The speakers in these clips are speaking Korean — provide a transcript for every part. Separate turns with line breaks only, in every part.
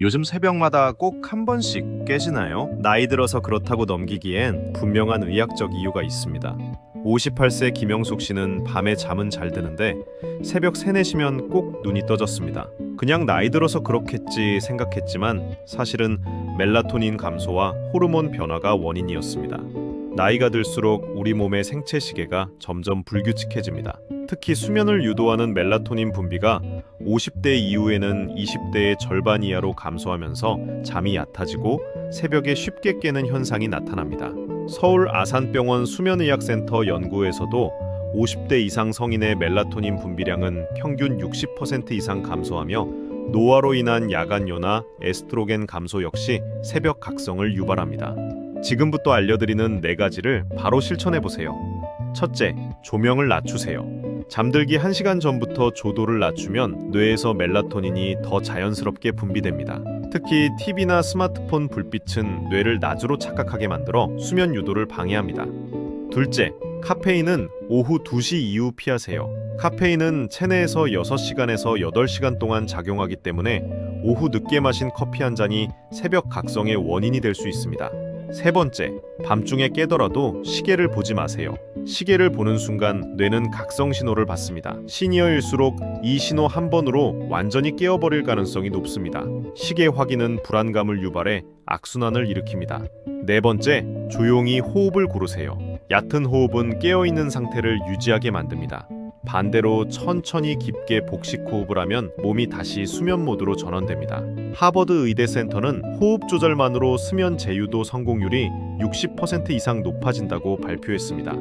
요즘 새벽마다 꼭 한 번씩 깨시나요? 나이 들어서 그렇다고 넘기기엔 분명한 의학적 이유가 있습니다. 58세 김영숙 씨는 밤에 잠은 잘 드는데 새벽 3, 4시면 꼭 눈이 떠졌습니다. 그냥 나이 들어서 그렇겠지 생각했지만 사실은 멜라토닌 감소와 호르몬 변화가 원인이었습니다. 나이가 들수록 우리 몸의 생체 시계가 점점 불규칙해집니다. 특히 수면을 유도하는 멜라토닌 분비가 50대 이후에는 20대의 절반 이하로 감소하면서 잠이 얕아지고 새벽에 쉽게 깨는 현상이 나타납니다. 서울 아산병원 수면의학센터 연구에서도 50대 이상 성인의 멜라토닌 분비량은 평균 60% 이상 감소하며 노화로 인한 야간요나 에스트로겐 감소 역시 새벽 각성을 유발합니다. 지금부터 알려드리는 네 가지를 바로 실천해 보세요. 첫째, 조명을 낮추세요. 잠들기 1시간 전부터 조도를 낮추면 뇌에서 멜라토닌이 더 자연스럽게 분비됩니다. 특히 TV나 스마트폰 불빛은 뇌를 낮으로 착각하게 만들어 수면 유도를 방해합니다. 둘째, 카페인은 오후 2시 이후 피하세요. 카페인은 체내에서 6시간에서 8시간 동안 작용하기 때문에 오후 늦게 마신 커피 한 잔이 새벽 각성의 원인이 될 수 있습니다. 세 번째, 밤중에 깨더라도 시계를 보지 마세요. 시계를 보는 순간 뇌는 각성 신호를 받습니다. 시니어일수록 이 신호 한 번으로 완전히 깨어버릴 가능성이 높습니다. 시계 확인은 불안감을 유발해 악순환을 일으킵니다. 네 번째, 조용히 호흡을 고르세요. 얕은 호흡은 깨어있는 상태를 유지하게 만듭니다. 반대로 천천히 깊게 복식 호흡을 하면 몸이 다시 수면 모드로 전환됩니다. 하버드 의대 센터는 호흡 조절만으로 수면 제유도 성공률이 60% 이상 높아진다고 발표했습니다.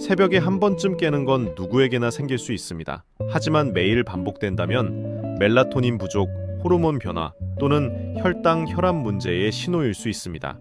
새벽에 한 번쯤 깨는 건 누구에게나 생길 수 있습니다. 하지만 매일 반복된다면 멜라토닌 부족, 호르몬 변화 또는 혈당, 혈압 문제의 신호일 수 있습니다.